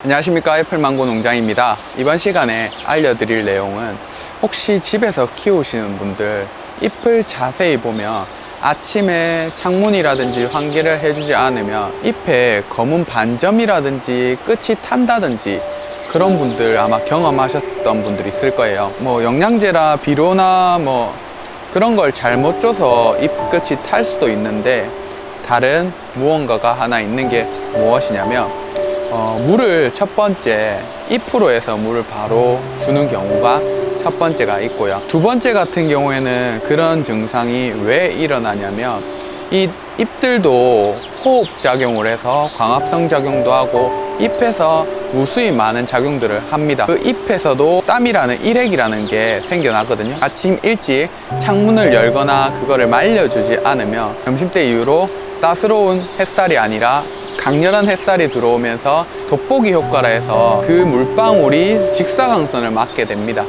안녕하십니까. 애플망고 농장입니다. 이번 시간에 알려드릴 내용은 혹시 집에서 키우시는 분들 잎을 자세히 보면 아침에 창문이라든지 환기를 해주지 않으면 잎에 검은 반점이라든지 끝이 탄다든지 그런 분들 아마 경험하셨던 분들이 있을 거예요. 뭐 영양제나 비료나 뭐 그런 걸 잘못 줘서 잎 끝이 탈 수도 있는데 다른 무언가가 하나 있는 게 무엇이냐면 어, 물을 첫 번째 잎으로 해서 물을 바로 주는 경우가 첫 번째가 있고요. 두 번째 같은 경우에는 그런 증상이 왜 일어나냐면 이 잎들도 호흡 작용을 해서 광합성 작용도 하고 잎에서 무수히 많은 작용들을 합니다. 그 잎에서도 땀이라는 일액이라는 게 생겨나거든요. 아침 일찍 창문을 열거나 그거를 말려주지 않으면 점심때 이후로 따스러운 햇살이 아니라 강렬한 햇살이 들어오면서 돋보기 효과라 해서 그 물방울이 직사광선을 맞게 됩니다.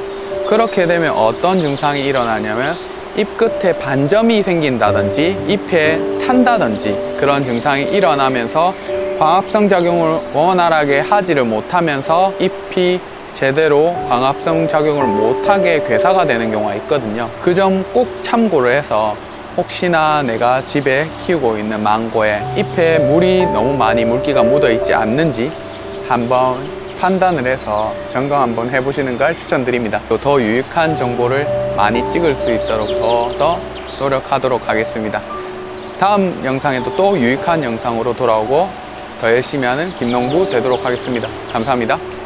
그렇게 되면 어떤 증상이 일어나냐면 잎 끝에 반점이 생긴다든지 잎에 탄다든지 그런 증상이 일어나면서 광합성 작용을 원활하게 하지를 못하면서 잎이 제대로 광합성 작용을 못하게 괴사가 되는 경우가 있거든요. 그 점 꼭 참고를 해서 혹시나 내가 집에 키우고 있는 망고에 잎에 물이 너무 많이 물기가 묻어 있지 않는지 한번 판단을 해서 점검 한번 해보시는 걸 추천드립니다. 또 더 유익한 정보를 많이 찍을 수 있도록 더, 더 노력하도록 하겠습니다. 다음 영상에도 또 유익한 영상으로 돌아오고 더 열심히 하는 김농부 되도록 하겠습니다. 감사합니다.